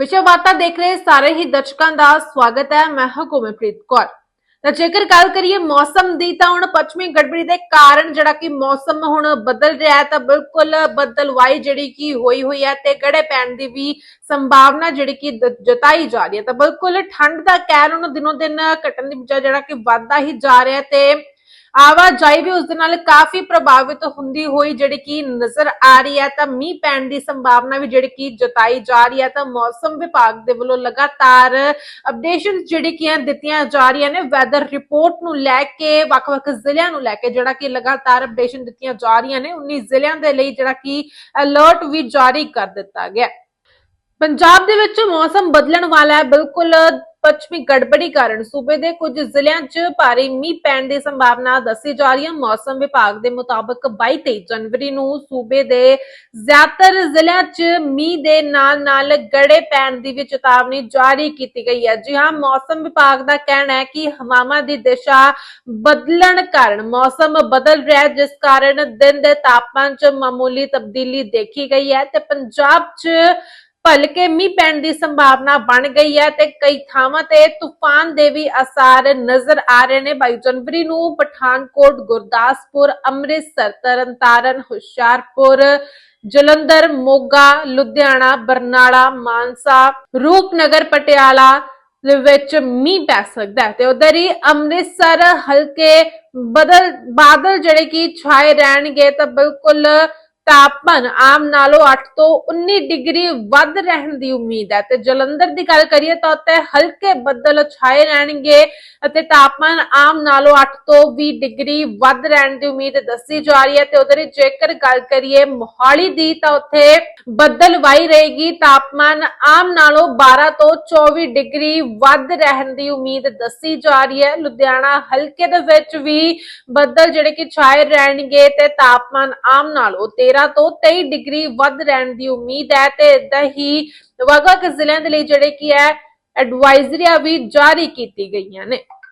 ਵਿਸ਼ਵ ਵਾਰਤਾ ਦੇਖ ਰਹੇ ਸਾਰੇ ਹੀ ਦਰਸ਼ਕਾਂ ਦਾ ਸਵਾਗਤ ਹੈ। ਮੈਂ ਹਾਂ ਕੌਰ। ਤਾਂ ਜੇਕਰ ਗੱਲ ਕਰੀਏ ਮੌਸਮ ਦੀ ਤਾਂ ਹੁਣ ਪੱਛਮੀ ਗੜਬੜੀ ਦੇ ਕਾਰਨ ਜਿਹੜਾ ਕਿ ਮੌਸਮ ਹੁਣ ਬਦਲ ਰਿਹਾ ਹੈ, ਤਾਂ ਬਿਲਕੁਲ ਬਦਲਵਾਈ ਜਿਹੜੀ ਕਿ ਹੋਈ ਹੋਈ ਹੈ ਤੇ ਗੜੇ ਪੈਣ ਦੀ ਵੀ ਸੰਭਾਵਨਾ ਜਿਹੜੀ ਕਿ ਜਤਾਈ ਜਾ ਰਹੀ ਹੈ। ਤਾਂ ਬਿਲਕੁਲ ਠੰਡ ਦਾ ਕਹਿਰ ਹੁਣ ਦਿਨੋਂ ਦਿਨ ਘਟਣ ਦੀ ਬਜਾਏ ਜਿਹੜਾ ਕਿ ਵੱਧਦਾ ਹੀ ਜਾ ਰਿਹਾ ਤੇ ਆਵਾਜਾਈ ਵੀ ਉਸ ਦੇ ਨਾਲ ਕਾਫੀ ਪ੍ਰਭਾਵਿਤ ਹੁੰਦੀ ਹੋਈ ਜਿਹੜੀ ਕਿ ਨਜ਼ਰ ਆ ਰਹੀ ਹੈ, ਤਾਂ ਮੀਂਹ ਪੈਣ ਦੀ ਸੰਭਾਵਨਾ ਵੀ ਜਿਹੜੀ ਕਿ ਜਤਾਈ ਜਾ ਰਹੀ ਹੈ, ਤਾਂ ਮੌਸਮ ਵਿਭਾਗ ਦੇ ਵੱਲੋਂ ਲਗਾਤਾਰ ਅਪਡੇਸ਼ਨਸ ਜਿਹੜੀ ਕਿ ਦਿੱਤੀਆਂ ਜਾ ਰਹੀਆਂ ਨੇ। ਵੈਦਰ ਰਿਪੋਰਟ ਨੂੰ ਲੈ ਕੇ, ਵੱਖ-ਵੱਖ ਜ਼ਿਲ੍ਹਿਆਂ ਨੂੰ ਲੈ ਕੇ ਜਿਹੜਾ ਕਿ ਲਗਾਤਾਰ ਅਪਡੇਸ਼ਨ ਦਿੱਤੀਆਂ ਜਾ ਰਹੀਆਂ ਨੇ 19 ਜ਼ਿਲ੍ਹਿਆਂ ਦੇ ਲਈ ਜਿਹੜਾ ਕਿ ਅਲਰਟ ਵੀ ਜਾਰੀ ਕਰ ਦਿੱਤਾ ਗਿਆ। ਪੰਜਾਬ ਦੇ ਵਿੱਚ ਮੌਸਮ ਬਦਲਣ ਵਾਲਾ ਹੈ, ਬਿਲਕੁਲ ਪੱਛਮੀ ਗੜਬੜੀ ਕਾਰਨ ਸੂਬੇ ਦੇ ਕੁਝ ਜ਼ਿਲ੍ਹਿਆਂ 'ਚ ਭਾਰੀ ਮੀਂਹ ਪੈਣ ਦੀ ਸੰਭਾਵਨਾ ਦੱਸੀ ਜਾ ਰਹੀ ਹੈ। ਮੌਸਮ ਵਿਭਾਗ ਦੇ ਮੁਤਾਬਕ 22 ਜਨਵਰੀ ਨੂੰ ਸੂਬੇ ਦੇ ਜ਼ਿਆਦਾਤਰ ਜ਼ਿਲ੍ਹਿਆਂ 'ਚ ਮੀਂਹ ਦੇ ਨਾਲ-ਨਾਲ ਗੜੇ ਪੈਣ ਦੀ ਵੀ ਚੇਤਾਵਨੀ ਜਾਰੀ ਕੀਤੀ ਗਈ ਹੈ। ਜੀ ਹਾਂ, ਮੌਸਮ ਵਿਭਾਗ ਦਾ ਕਹਿਣਾ ਹੈ ਕਿ ਹਵਾਵਾਂ ਦੀ ਦਿਸ਼ਾ ਬਦਲਣ ਕਾਰਨ ਮੌਸਮ ਬਦਲ ਰਿਹਾ ਹੈ, ਜਿਸ ਕਾਰਨ ਦਿਨ ਦੇ ਤਾਪਮਾਨ 'ਚ ਮਾਮੂਲੀ ਤਬਦੀਲੀ ਦੇਖੀ ਗਈ ਹੈ ਤੇ ਪੰਜਾਬ 'ਚ ਭਲਕੇ ਮੀਂਹ ਪੈਣ ਦੀ ਸੰਭਾਵਨਾ ਬਣ ਗਈ ਹੈ ਤੇ ਕਈ ਥਾਵਾਂ ਤੇ ਤੂਫਾਨ ਦੇ ਵੀ ਅਸਾਰ ਨਜ਼ਰ ਆ ਰਹੇ ਨੇ। 22 ਜਨਵਰੀ ਨੂੰ ਪਠਾਨਕੋਟ, ਗੁਰਦਾਸਪੁਰ, ਅੰਮ੍ਰਿਤਸਰ, ਤਰਨਤਾਰਨ, ਹੁਸ਼ਿਆਰਪੁਰ, ਜਲੰਧਰ, ਮੋਗਾ, ਲੁਧਿਆਣਾ, ਬਰਨਾਲਾ, ਮਾਨਸਾ, ਰੂਪਨਗਰ, ਪਟਿਆਲਾ ਦੇ ਵਿੱਚ ਮੀਂਹ ਪੈ ਸਕਦਾ ਹੈ ਤੇ ਉਧਰ ਹੀ ਅੰਮ੍ਰਿਤਸਰ ਹਲਕੇ ਬਦਲ ਬਾਦਲ ਜਿਹੜੇ ਕਿ ਛਾਏ ਰਹਿਣਗੇ ਤਾਂ ਬਿਲਕੁਲ ਤਾਪਮਾਨ ਆਮ ਨਾਲੋਂ 8 ਤੋਂ 19 ਡਿਗਰੀ ਵੱਧ ਰਹਿਣ ਦੀ ਉਮੀਦ ਹੈ। ਤੇ ਜਲੰਧਰ ਦੀ ਗੱਲ ਕਰੀਏ ਤਾਂ ਉੱਤੇ ਹਲਕੇ ਬੱਦਲ ਛਾਏ ਰਹਿਣਗੇ ਅਤੇ ਤਾਪਮਾਨ ਆਮ ਨਾਲੋਂ 8 ਤੋਂ 20 ਡਿਗਰੀ ਵੱਧ ਰਹਿਣ ਦੀ ਉਮੀਦ ਦੱਸੀ ਜਾ ਰਹੀ ਹੈ। ਤੇ ਉਧਰ ਜੇਕਰ ਗੱਲ ਕਰੀਏ ਮੋਹਾਲੀ ਦੀ ਤਾਂ ਉੱਥੇ ਬੱਦਲਵਾਈ ਰਹੇਗੀ। ਤਾਪਮਾਨ ਆਮ ਨਾਲੋਂ 12 ਤੋਂ 24 ਡਿਗਰੀ ਵੱਧ ਰਹਿਣ ਦੀ ਉਮੀਦ ਦੱਸੀ ਜਾ ਰਹੀ ਹੈ। ਲੁਧਿਆਣਾ ਹਲਕੇ ਦੇ ਵਿੱਚ ਵੀ ਬੱਦਲ ਜਿਹੜੇ ਕਿ ਛਾਏ ਰਹਿਣਗੇ ਤੇ ਤਾਪਮਾਨ ਆਮ ਨਾਲੋਂ 13 ਤੋਂ 23 ਡਿਗਰੀ ਵੱਧ ਰਹਿਣ ਦੀ ਉਮੀਦ ਹੈ ਤੇ ਇਦਾਂ ਹੀ ਵੱਖ-ਵੱਖ ਜ਼ਿਲ੍ਹਿਆਂ ਦੇ ਲਈ ਜਿਹੜੇ ਕੀ ਹੈ ਐਡਵਾਈਜ਼ਰੀਆਂ ਵੀ ਜਾਰੀ ਕੀਤੀ ਗਈਆਂ ਨੇ।